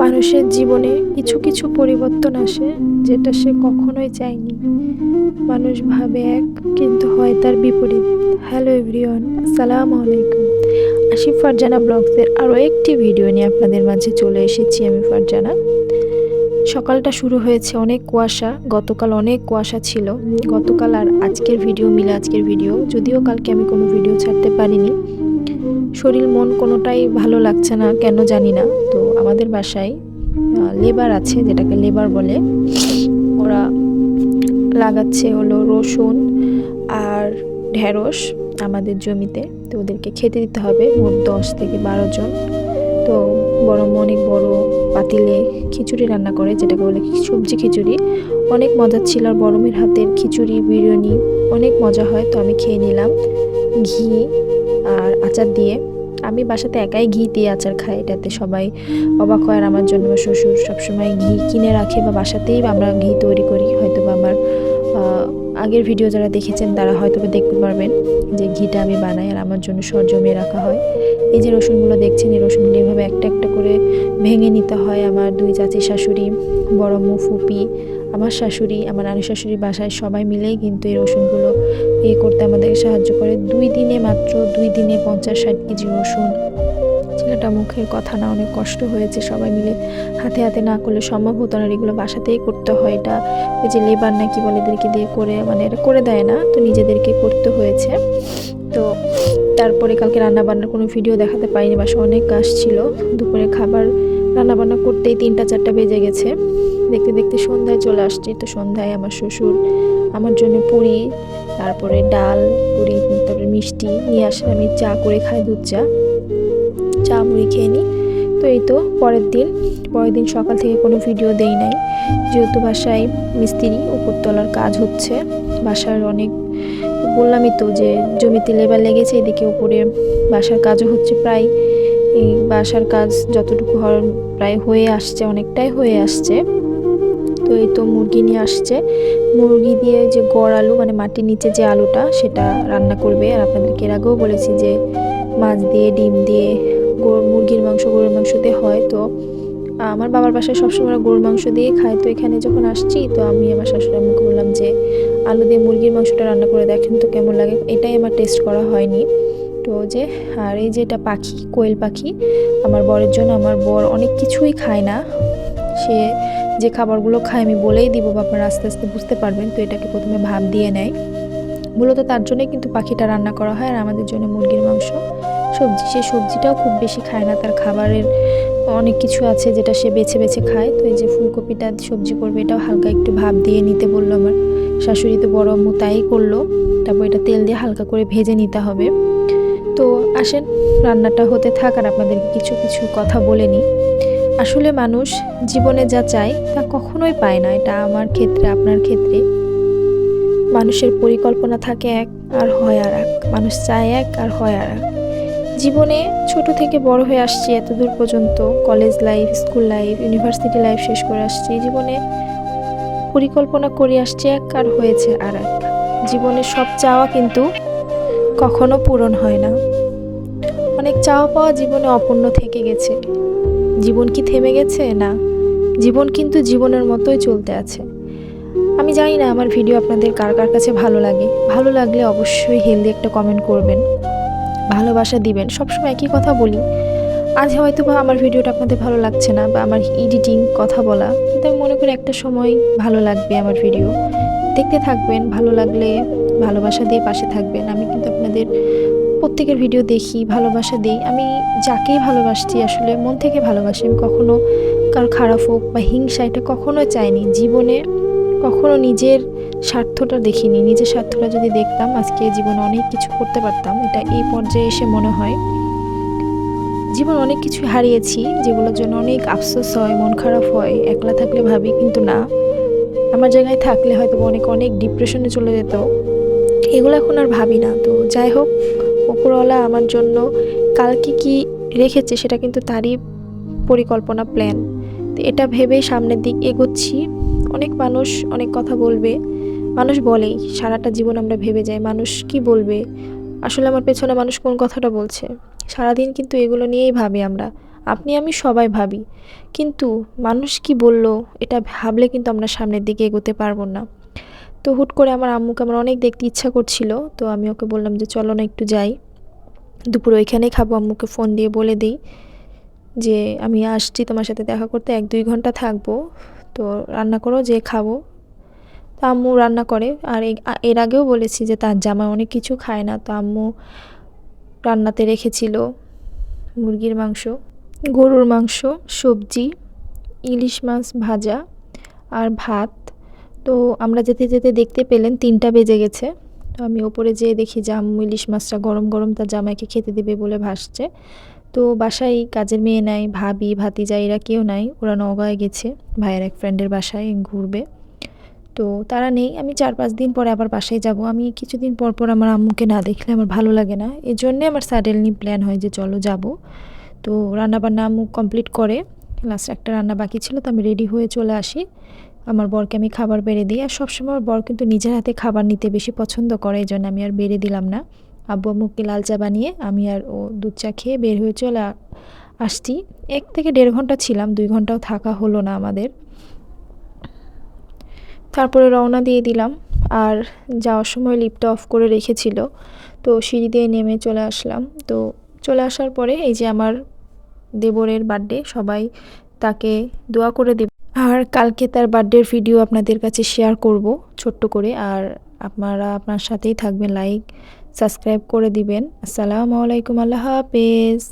মানুষের জীবনে কিছু কিছু পরিবর্তন আসে যেটা সে কখনোই চায়নি। মানুষ ভাবে এক, কিন্তু হয় তার বিপরীত। হ্যালো এভরিওয়ান সালাম আলাইকুম। আসিফ ফারজানা ব্লগসের আরও একটি ভিডিও নিয়ে আপনাদের মাঝে চলে এসেছি আমি ফারজানা। সকালটা শুরু হয়েছে অনেক কুয়াশা, গতকাল অনেক কুয়াশা ছিল। গতকাল আর আজকের ভিডিও মিলে আজকের ভিডিও। যদিও কালকে আমি কোনো ভিডিও ছাড়তে পারিনি। শরীর, মন কোনোটাই ভালো লাগছে না, কেন জানি না। তো আমাদের বাসায় লেবার আছে, যেটাকে লেবার বলে। ওরা লাগাচ্ছে হলো রসুন আর ঢেঁড়স আমাদের জমিতে। তো ওদেরকে খেতে দিতে হবে, মোট দশ থেকে বারো জন। তো বড় অনেক বড় পাতিলে খিচুড়ি রান্না করে, যেটাকে বলে সবজি খিচুড়ি। অনেক মজা ছিল, আর বড়মের হাতের খিচুড়ি, বিরিয়ানি, অনেক মজা হয়। তো আমি খেয়ে নিলাম। ঘি আচার দিয়ে আমি বাসাতে একাই ঘি দিয়ে আচার খাই, এটাতে সবাই অবাক হয় আর আমার জন্য শ্বশুর সবসময় ঘি কিনে রাখে বা বাসাতেই আমরা ঘি তৈরি করি। হয়তো বা আমার আগের ভিডিও যারা দেখেছেন তারা হয়তো দেখতে পারবেন। যে ঘিটা আমি বানাই আর আমার জন্য সর জমিয়ে রাখা হয়। এই যে রসুনগুলো দেখছেন, এই রসুনগুলো এভাবে একটা একটা করে ভেঙে নিতে হয় আমার দুই চাচি শাশুড়ি, বড় মু, ফুপি, আমার শাশুড়ি, আমার নানি শাশুড়ি বাসায় সবাই মিলেই কিন্তু এই রসুনগুলো ইয়ে করতে আমাদেরকে সাহায্য করে। দুই দিনে মাত্র দুই দিনে পঞ্চাশ ষাট কেজি রসুন ছেলেটা মুখের কথা না, অনেক কষ্ট হয়েছে সবাই মিলে। হাতে হাতে না করলে সম্ভব হতো না এগুলো বাসাতেই করতে হয়। এটা ওই যে লেবার নাকি বলে এদেরকে দিয়ে করে মানে এটা করে দেয় না, তো নিজেদেরকে করতে হয়েছে। তো তারপরে কালকে রান্নাবান্নার কোনো ভিডিও দেখাতে পারিনি বাসা অনেক কাজ ছিল। দুপুরে খাবার, রান্নাবান্না করতেই তিনটা, চারটা বেজে গেছে। দেখতে দেখতে সন্ধ্যায় চলে আসছি, তো সন্ধ্যায় আমার শ্বশুর, আমার জন্য পুরি, তারপরে ডাল, পুরি, তারপরে মিষ্টি, নিয়ে আসলে আমি চা করে খাই দুধ চা। চা মুড়ি খেয়ে নিই। তো এই তো পরের দিন পরের দিন সকাল থেকে কোনো ভিডিও দেই নাই। যেহেতু বাসায় মিস্ত্রি, উপরতলার কাজ হচ্ছে, বাসার অনেক, বললামই তো যে জমিতে লেবার লেগেছে, এদিকে উপরে বাসার কাজও হচ্ছে প্রায়, এই বাসার কাজ যতটুকু হওয়ার প্রায় হয়ে আসছে, অনেকটাই হয়ে আসছে। তো এই তো মুরগি নিয়ে আসছে। মুরগি দিয়ে যে গড় আলু মানে মাটির নিচে যে আলুটা, সেটা রান্না করবে। আর আপনাদেরকে এর আগেও বলেছি যে মাছ দিয়ে, ডিম দিয়ে মুরগির মাংস, গরুর মাংস দিয়ে হয়। তো, আমার বাবার বাসায় সবসময় গরুর মাংস দিয়ে খায়। তো এখানে যখন আসছি, তো আমি আমার শাশুড়ি আম্মুকে বললাম যে, আলু দিয়ে মুরগির মাংসটা রান্না করে দেখেন তো কেমন লাগে? এটাই আমার টেস্ট করা হয়নি। তো যে, আর এই যে এটা পাখি, কোয়েল পাখি, আমার বরের জন্য আমার বর অনেক কিছুই খায় না। সে যে খাবারগুলো খায় আমি বলেই দিব, বা আপনারা আস্তে আস্তে বুঝতে পারবেন। তো এটাকে প্রথমে ভাব দিয়ে নেয়। মূলত তার জন্যই কিন্তু পাখিটা রান্না করা হয়, আর আমাদের জন্য মুরগির মাংস। সবজি, সে সবজিটাও খুব বেশি খায় না। তার খাবারের অনেক কিছু আছে যেটা সে বেছে বেছে খায়। তো এই যে ফুলকপিটা সবজি করবে, এটাও হালকা একটু ভাব দিয়ে নিতে বলল আমার শাশুড়ি। তো বড় আম্মু তাই করল। তারপর এটা তেল দিয়ে হালকা করে ভেজে নিতে হবে। তো আসেন, রান্নাটা হতে থাক আর আপনাদেরকে কিছু কিছু কথা বলে নিই। আসলে মানুষ জীবনে যা চায় তা কখনোই পায় না। এটা আমার ক্ষেত্রে, আপনার ক্ষেত্রে। মানুষের পরিকল্পনা থাকে এক আর হয় আর এক। মানুষ চায় এক আর হয় আর এক। জীবনে ছোট থেকে বড় হয়ে আসছি এত দূর পর্যন্ত college life school life university life শেষ করে আসছি। জীবনে পরিকল্পনা করে আসছি এক আর হয়েছে আর এক। জীবনে সব চাওয়া কিন্তু কখনো পূরণ হয় না। অনেক চাওয়া পাওয়া জীবনে অপূর্ণ থেকে গেছে। জীবন কি থেমে গেছে? না। জীবন কিন্তু জীবনের মতোই চলতে আছে। আমি জানি না আমার ভিডিও আপনাদের কার কার কাছে ভালো লাগে। ভালো লাগলে অবশ্যই হেলদি একটা কমেন্ট করবেন। ভালোবাসা দিবেন। সবসময় একই কথা বলি। আজ হয়তো বা আমার ভিডিওটা আপনাদের ভালো লাগছে না বা আমার এডিটিং কথা বলা, কিন্তু আমি মনে করি একটা সময় ভালো লাগবে আমার ভিডিও দেখতে থাকবেন, ভালো লাগলে ভালোবাসা দিয়ে পাশে থাকবেন। আমি কিন্তু আপনাদের প্রত্যেকের ভিডিও দেখি, ভালোবাসা দিই। আমি যাকেই ভালোবাসছি আসলে মন থেকে ভালোবাসি। আমি কখনো কার খারাপ হোক বা হিংসা, এটা কখনো চাইনি। জীবনে কখনো নিজের স্বার্থটা দেখিনি। নিজের স্বার্থটা যদি দেখতাম, আজকে জীবনে অনেক কিছু করতে পারতাম, এটা এই পর্যায়ে এসে মনে হয় জীবন অনেক কিছু হারিয়েছি, যেগুলোর জন্য অনেক আফসোস হয়, মন খারাপ হয়, একলা থাকলে ভাবি, কিন্তু না। আমার জায়গায় থাকলে হয়তো অনেক অনেক ডিপ্রেশনে চলে যেত। এগুলো এখন আর ভাবি না। তো যাই হোক ওপরওয়ালা আমার জন্য কালকে কি রেখেছে, সেটা কিন্তু তারই পরিকল্পনা প্ল্যান তো এটা ভেবেই সামনের দিক এগোচ্ছি। অনেক মানুষ অনেক কথা বলবে। মানুষ বলেই সারাটা জীবন আমরা ভেবে যাই, মানুষ কি বলবে? আসলে আমার পেছনে মানুষ কোন কথাটা বলছে? সারাদিন কিন্তু এগুলো নিয়েই ভাবি আমরা। আপনি, আমি সবাই ভাবি। কিন্তু মানুষ কি বলল, এটা ভাবলে কিন্তু আমরা সামনের দিকে এগোতে পারব না। তো হুট করে আমার আম্মুকে আমার অনেক দেখতে ইচ্ছা করছিল, তো আমি ওকে বললাম যে, চলো না একটু যাই। দুপুর ওইখানেই খাব, আম্মুকে ফোন দিয়ে বলে দিই যে, আমি আসছি তোমার সাথে দেখা করতে, এক দুই ঘণ্টা থাকব। তো রান্না করো যে খাব। আম্মু রান্না করে। আর এর আগেও বলেছি যে তার জামা অনেক কিছু খায় না, তো আম্মু রান্নাতে রেখেছিল মুরগির মাংস, গরুর মাংস, সবজি, ইলিশ মাছ ভাজা আর ভাত। তো আমরা যেতে যেতে দেখতে পেলেন তিনটা বেজে গেছে। তো আমি ওপরে যেয়ে দেখি যে আম্মু ইলিশ মাছটা গরম গরম তার জামাইকে খেতে দেবে বলে ভাসছে। তো বাসায় কাজের মেয়ে নাই, ভাবি, ভাতিজা এরা কেউ নাই, ওরা নগাঁয় গেছে, ভাইয়ের এক ফ্রেন্ডের বাসায় ঘুরবে। তো তারা নেই, আমি চার পাঁচ দিন পরে আবার বাসায় যাব। আমি কিছুদিন পর পর আমার আম্মুকে না দেখলে আমার ভালো লাগে না। এই জন্যে আমার সাডেনলি প্ল্যান হয় যে চলো যাব। তো রান্নাবান্না আম্মু কমপ্লিট করে লাস্ট একটা রান্না বাকি ছিল তো আমি রেডি হয়ে চলে আসি। আমার বরকে আমি খাবার বেড়ে দিই। আর সবসময় বর কিন্তু নিজের হাতে খাবার নিতে বেশি পছন্দ করে, এই জন্য আমি আর বেড়ে দিলাম না। আব্বু আম্মুকে লাল চা বানিয়ে আমি আর ও দুধ চা খেয়ে বের হয়ে চলে আসছি। এক থেকে দেড় ঘণ্টা ছিলাম, দুই ঘন্টাও থাকা হলো না আমাদের। তারপরে রওনা দিয়ে দিলাম। আর যাওয়ার সময় লিফটটা অফ করে রেখেছিল। তো সিঁড়ি দিয়ে নেমে চলে আসলাম। তো চলে আসার পরে এই যে আমার দেবরের বার্থডে সবাই তাকে দোয়া করে দেব। আর কালকে তার বার্থডের ভিডিও আপনাদের কাছে শেয়ার করব ছোট্ট করে। আর আপনারা আপনার সাথেই থাকবেন। লাইক সাবস্ক্রাইব করে দিবেন। আসসালামু আলাইকুম। আল্লাহ হাফেজ।